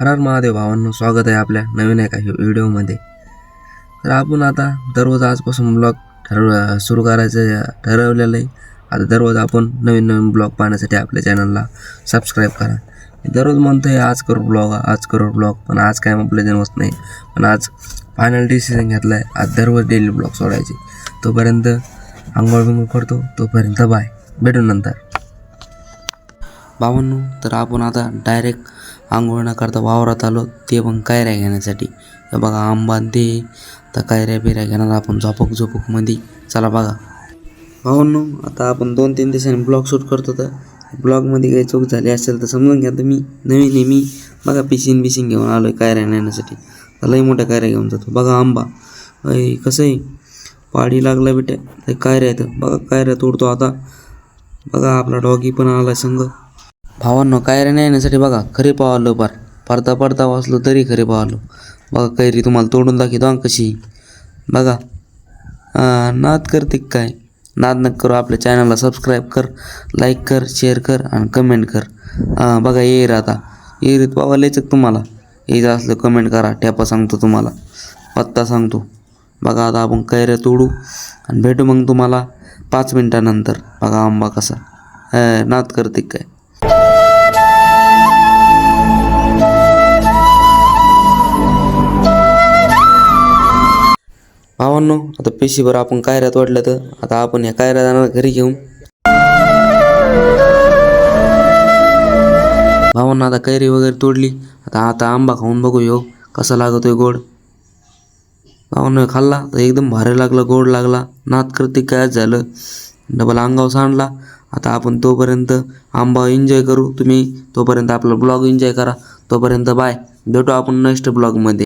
हर हर महादेव भावांनो स्वागत आहे आपल्या नवीन एका व्हिडिओमध्ये. तर आपण आता दररोज आजपासून ब्लॉग ठरव सुरू करायचं ठरवलेलं आहे. आता दररोज आपण नवीन नवीन ब्लॉग पाहण्यासाठी आपल्या चॅनलला सबस्क्राईब करा. दररोज म्हणतो आहे आज करू ब्लॉग आज करू ब्लॉग पण आज काय आपलं जण होत नाही. पण आज फायनल डिसिजन घेतला आहे आज दररोज डेली ब्लॉग सोडायचे. तोपर्यंत आंघोळ बिंगोळ करतो. तोपर्यंत बाय भेटू नंतर. भावांनो तर आपण आता डायरेक्ट आंघोळ न करता वावरात आलो ते पण कायऱ्या घेण्यासाठी. तर बघा आंबा दे ते. तर कायऱ्या बिऱ्या घेणार आपण झोपक झोपकमध्ये चला बघा. भावांनो आता आपण दोन तीन दिवसांनी ब्लॉग शूट करतो तर ब्लॉगमध्ये काही चूक झाली असेल तर समजून घ्या तुम्ही. नवीन आहे मी. बघा पिशिंग बिशीन घेऊन आलो आहे कायऱ्या नेण्यासाठी. तर लई मोठ्या कायऱ्या घेऊन जातो. बघा आंबा. अय कसं आहे? पाडी लागला बेटे ते कायऱ्या येतं बघा कायऱ्या तोडतो आता. बघा आपला डॉगी पण आला संघ भावांनो नाही नेण्यासाठी बघा खरे पावलो पार. पडता पडता वाचलो तरी खरे पावलो बघा कैरी तुम्हाला तोडून दाखवतो हा कशी. बघा. नाद करते काय? नाद न करू आपल्या चॅनलला सबस्क्राईब कर लाईक कर शेअर कर आणि कमेंट कर. बघा येईर आता. येईरीत पावा लेचक तुम्हाला. येत असलं कमेंट करा टॅपा सांगतो तुम्हाला. पत्ता सांगतो. बघा आता आपण कैऱ्या तोडू? आणि भेटू मग तुम्हाला पाच मिनटानंतर. बघा आंबा कसा. नाद करते काय? भावांनो आता पेशीभर आपण कायऱ्यात वाटलं तर आता आपण या कायऱ्या जाणार घरी घेऊन. भावांना आता कैरी वगैरे तोडली. आता आता आंबा खाऊन बघू यो कसा लागतोय गोड. भावांनो खाल्ला तर एकदम भारी लागला गोड लागला. नात करते काय झालं? डबल अंगावर सांडला. आता आपण तोपर्यंत आंबा एन्जॉय करू. तुम्ही तोपर्यंत आपला ब्लॉग एन्जॉय करा. तोपर्यंत बाय भेटू आपण नेक्स्ट ब्लॉगमध्ये